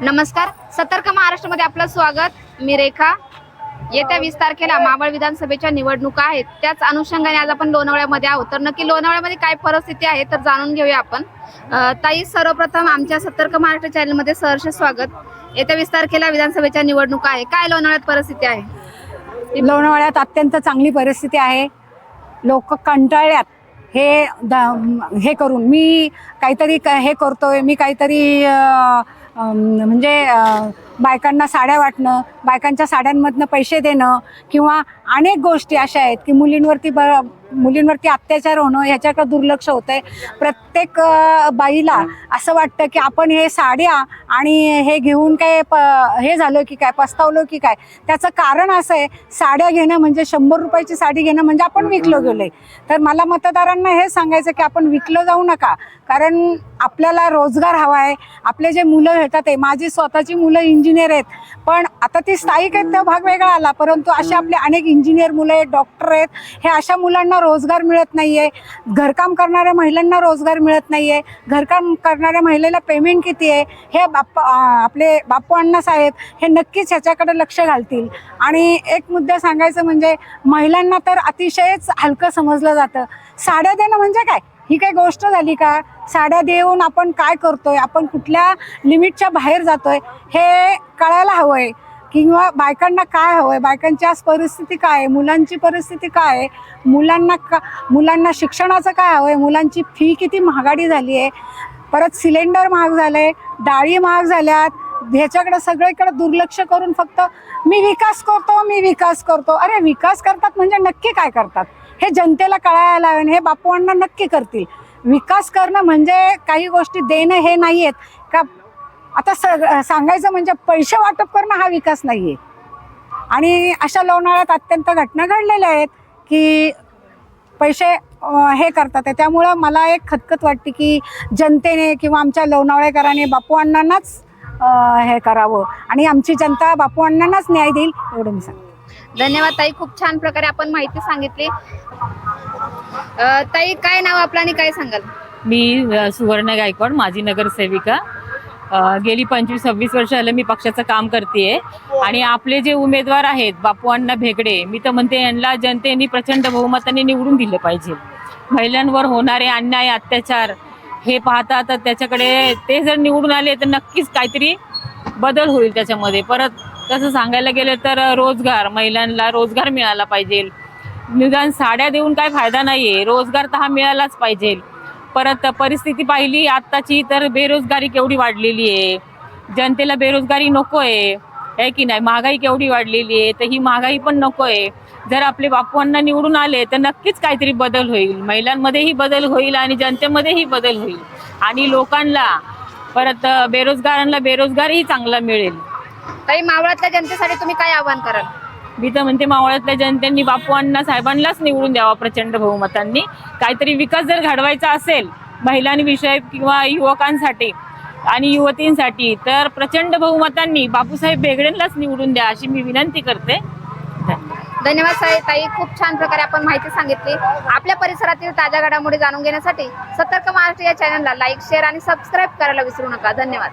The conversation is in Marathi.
नमस्कार. सतर्क महाराष्ट्रामध्ये आपलं स्वागत. मी रेखा. येत्या वीस तारखेला मावळ विधानसभेच्या निवडणुका आहेत. त्याच अनुषंगाने आज आपण लोणावळ्यामध्ये आहोत. तर नक्की लोणावळ्यामध्ये काय परिस्थिती आहे तर जाणून घेऊया आपण. ताई सर्वप्रथम आमच्या सतर्क महाराष्ट्र चॅनलमध्ये सहर्ष स्वागत. येत्या वीस तारखेला विधानसभेच्या निवडणुका आहे. काय लोणावळ्यात परिस्थिती आहे? लोणावळ्यात अत्यंत चांगली परिस्थिती आहे. लोक कंटाळ्यात हे द- हे करून मी काहीतरी क- हे करतोय मी काहीतरी म्हणजे बायकांना साड्या वाटणं बायकांच्या साड्यांमधनं पैसे देणं किंवा अनेक गोष्टी अशा आहेत की मुलींवरती ब मुलींवरती अत्याचार होणं ह्याच्याकडे दुर्लक्ष होतंय. प्रत्येक बाईला असं वाटतं की आपण हे साड्या आणि हे घेऊन काय प हे झालं की काय पस्तावलो की काय? त्याचं कारण असं आहे साड्या घेणं म्हणजे शंभर रुपयाची साडी घेणं म्हणजे आपण विकलो गेलोय. तर मला मतदारांना हे सांगायचं की आपण विकलं जाऊ नका. कारण आपल्याला रोजगार हवा आहे. आपले जे मुलं भेटतात आहे माझी स्वतःची मुलं इंजिनियर इंजिनियर आहेत. पण आता ती स्थायिक आहेत त्या भाग वेगळा आला. परंतु असे आपले अनेक इंजिनियर मुलं आहेत डॉक्टर आहेत. हे अशा मुलांना रोजगार मिळत नाही आहे घरकाम करणाऱ्या महिलांना रोजगार मिळत नाही आहे घरकाम करणाऱ्या महिलेला पेमेंट किती आहे? हे बाप्पा आपले बाप्पू अण्णा साहेब हे नक्कीच ह्याच्याकडे लक्ष घालतील. आणि एक मुद्दा सांगायचं म्हणजे महिलांना तर अतिशयच हलकं समजलं जातं. साड्या देणं म्हणजे काय? ही काही गोष्ट झाली का? साड्या देऊन आपण काय करतोय? आपण कुठल्या लिमिटच्या बाहेर जातोय? हे कळायला हवंय. किंवा बायकांना काय हवंय? बायकांची आज परिस्थिती काय आहे? मुलांची परिस्थिती काय आहे? मुलांना का मुलांना शिक्षणाचं काय हवंय? मुलांची फी किती महागाडी झाली आहे? परत सिलेंडर महाग झालंय डाळी महाग झाल्यात ह्याच्याकडे सगळीकडे दुर्लक्ष करून फक्त मी विकास करतो मी विकास करतो. अरे विकास करतात म्हणजे नक्की काय करतात? हे जनतेला कळायला हवं हे बापूंना नक्की करतील. विकास करणं म्हणजे काही गोष्टी देणं हे नाही आहेत का आता सग सांगायचं म्हणजे पैसे वाटप करणं हा विकास नाही आहे आणि अशा लोणाळ्यात अत्यंत घटना घडलेल्या आहेत की पैसे हे करतात. आहे. त्यामुळं मला एक खतखत वाटते की जनतेने किंवा आमच्या लोणावळेकरांनी बापू अण्णांनाच हे करावं. आणि आमची जनता बापू अण्णांनाच न्याय देईल एवढं मी सांगते. धन्यवाद ताई. खूप छान प्रकारे आपण माहिती सांगितली. अ, ताई काय नाव आपलं आणि काय सांगाल? मी अ, सुवर्ण गायकवाड माजी नगरसेविका. अ, गेली पंचवीस सव्वीस वर्ष झालं मी पक्षाचं काम करते आणि आपले जे उमेदवार आहेत बापू अण्णा भेगडे मी तर म्हणते यांना जनतेने प्रचंड बहुमताने निवडून दिले पाहिजे. महिलांवर होणारे अन्याय अत्याचार हे पाहता तर त्याच्याकडे ते जर निवडून आले तर नक्कीच काहीतरी बदल होईल त्याच्यामध्ये. परत तसं सांगायला गेलं तर रोजगार महिलांना रोजगार मिळाला पाहिजे. निदान साड्या देऊन काय फायदा नाही आहे रोजगार तर हा मिळालाच पाहिजे. परत परिस्थिती पाहिली आत्ताची तर बेरोजगारी केवढी वाढलेली आहे. जनतेला बेरोजगारी नको आहे आहे की नाही? महागाई केवढी वाढलेली आहे तर ही महागाई पण नको आहे जर आपले बापूंना निवडून आले तर नक्कीच काहीतरी बदल होईल. महिलांमध्येही बदल होईल आणि जनतेमध्येही बदल होईल. आणि लोकांना परत बेरोजगारांना बेरोजगारही चांगला मिळेल. ताई मावळातल्या जनतेसाठी तुम्ही काय आवाहन कराल? मी तर म्हणते मावळातल्या जनतेने बापू अण्णा साहेबांनाच निवडून द्यावा प्रचंड बहुमतांनी. काहीतरी विकास जर घडवायचा असेल महिलांविषयी किंवा युवकांसाठी आणि युवतींसाठी. तर प्रचंड बहुमतांनी बापूसाहेब बेगडेंनाच निवडून द्या अशी मी विनंती करते. धन्यवाद. साहेब साई. ताई खूप छान प्रकारे आपण माहिती सांगितली. आपल्या परिसरातील ताज्या घडामोडी जाणून घेण्यासाठी सतर्क महाराष्ट्र या चॅनलला लाईक शेअर आणि सबस्क्राईब करायला विसरू नका. धन्यवाद.